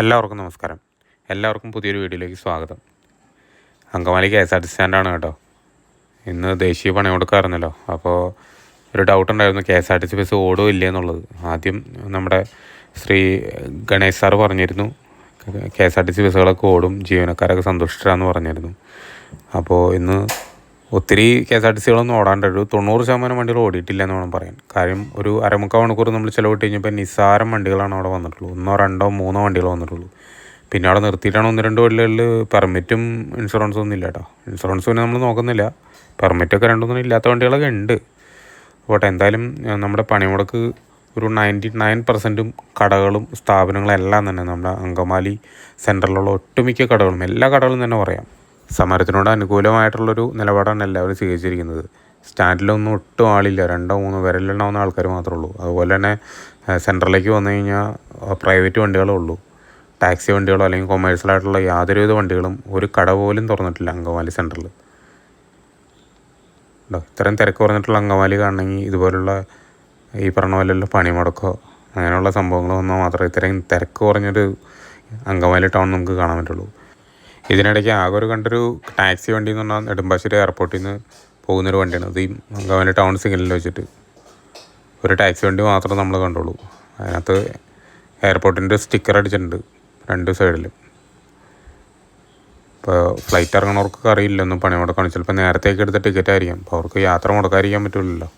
എല്ലാവർക്കും നമസ്കാരം. എല്ലാവർക്കും പുതിയൊരു വീഡിയോയിലേക്ക് സ്വാഗതം. Angamaly K S R T സ്റ്റാൻഡാണ് കേട്ടോ. ഇന്ന് ദേശീയ പണി കൊടുക്കാറുന്നല്ലോ അപ്പോൾ ഒരു ഡൗട്ട് ഉണ്ടായിരുന്നു K S R T C bus ഓടുമോ ഇല്ലേ എന്നുള്ളത്. ആദ്യം നമ്മുടെ ശ്രീ ഗണേഷ് സാറ് പറഞ്ഞിരുന്നു K S R T C ബസ്സുകളൊക്കെ ഓടും ജീവനക്കാരൊക്കെ സന്തുഷ്ടരാന്ന് പറഞ്ഞിരുന്നു. അപ്പോൾ ഇന്ന് ഒത്തിരി കെ എസ് ആർ ടി സികളൊന്നും ഓടാണ്ട് ഒരു തൊണ്ണൂറ് ശതമാനം വണ്ടികൾ ഓടിയിട്ടില്ല എന്ന് വേണം പറയാൻ. കാര്യം ഒരു അരമുക്കാൽ മണിക്കൂർ നമ്മൾ ചിലവിട്ട് കഴിഞ്ഞപ്പോൾ നിസ്സാരം വണ്ടികളാണ് അവിടെ വന്നിട്ടുള്ളൂ ഒന്നോ രണ്ടോ മൂന്നോ വണ്ടികൾ വന്നിട്ടുള്ളൂ പിന്നെ അവിടെ നിർത്തിയിട്ടാണ് ഒന്ന് രണ്ട് വണ്ടികളിൽ പെർമിറ്റും ഇൻഷുറൻസും ഒന്നും ഇല്ല കേട്ടോ ഇൻഷുറൻസ് പിന്നെ നമ്മൾ നോക്കുന്നില്ല. പെർമിറ്റൊക്കെ രണ്ടൊന്നും ഇല്ലാത്ത വണ്ടികളൊക്കെ ഉണ്ട്. പോട്ടെ എന്തായാലും നമ്മുടെ പണിമുടക്ക് ഒരു നയന്റി നയൻ പെർസെന്റും കടകളും സ്ഥാപനങ്ങളും എല്ലാം തന്നെ നമ്മുടെ അങ്കമാലി സെന്ററിലുള്ള ഒട്ടുമിക്ക കടകളും എല്ലാ കടകളും തന്നെ പറയാം. സമരത്തിനോട് അനുകൂലമായിട്ടുള്ളൊരു നിലപാടാണ് എല്ലാവരും സ്വീകരിച്ചിരിക്കുന്നത്. സ്റ്റാൻഡിലൊന്നും ഒട്ടും ആളില്ല. രണ്ടോ മൂന്നോ വിരലുണ്ടാവുന്ന ആൾക്കാർ മാത്രമേ ഉള്ളൂ അതുപോലെ തന്നെ സെൻട്രലിലേക്ക് വന്നു കഴിഞ്ഞാൽ പ്രൈവറ്റ് വണ്ടികളേ ഉള്ളൂ. ടാക്സി വണ്ടികളോ അല്ലെങ്കിൽ കൊമേഴ്സ്യലായിട്ടുള്ള യാതൊരുവിധ വണ്ടികളും ഒരു കട പോലും തുറന്നിട്ടില്ല അങ്കമാലി സെന്ററിൽ ഉണ്ടോ ഇത്രയും തിരക്ക് കുറഞ്ഞിട്ടുള്ള അങ്കമാലി കാണണമെങ്കിൽ ഇതുപോലുള്ള ഈ പറഞ്ഞ പോലെയുള്ള പണിമുടക്കോ അങ്ങനെയുള്ള സംഭവങ്ങൾ വന്നാൽ മാത്രമേ ഇത്രയും തിരക്ക് കുറഞ്ഞൊരു അങ്കമാലി ടൗൺ നമുക്ക് കാണാൻ പറ്റുള്ളൂ. ഇതിനിടയ്ക്ക് ആകെ ഒരു കണ്ടൊരു ടാക്സി വണ്ടി എന്ന് പറഞ്ഞാൽ നെടുമ്പാശ്ശേരി എയർപോർട്ടിൽ നിന്ന് പോകുന്നൊരു വണ്ടിയാണ്. അത് ഈ ഗവൺമെന്റ് ടൗൺ സിഗ്നലിൽ വെച്ചിട്ട്. ഒരു ടാക്സി വണ്ടി മാത്രമേ നമ്മൾ കണ്ടുള്ളൂ അതിനകത്ത് എയർപോർട്ടിന്റെ സ്റ്റിക്കർ അടിച്ചിട്ടുണ്ട് രണ്ട് സൈഡിലും. ഇപ്പോൾ ഫ്ലൈറ്റ് ഇറങ്ങണവർക്കൊക്കെ അറിയില്ല ഒന്നും പണി മുടക്കാണ് ചിലപ്പോൾ നേരത്തേക്ക് എടുത്ത ടിക്കറ്റ് ആയിരിക്കാം അപ്പോൾ അവർക്ക് യാത്ര മുടക്കാതിരിക്കാൻ പറ്റില്ലല്ലോ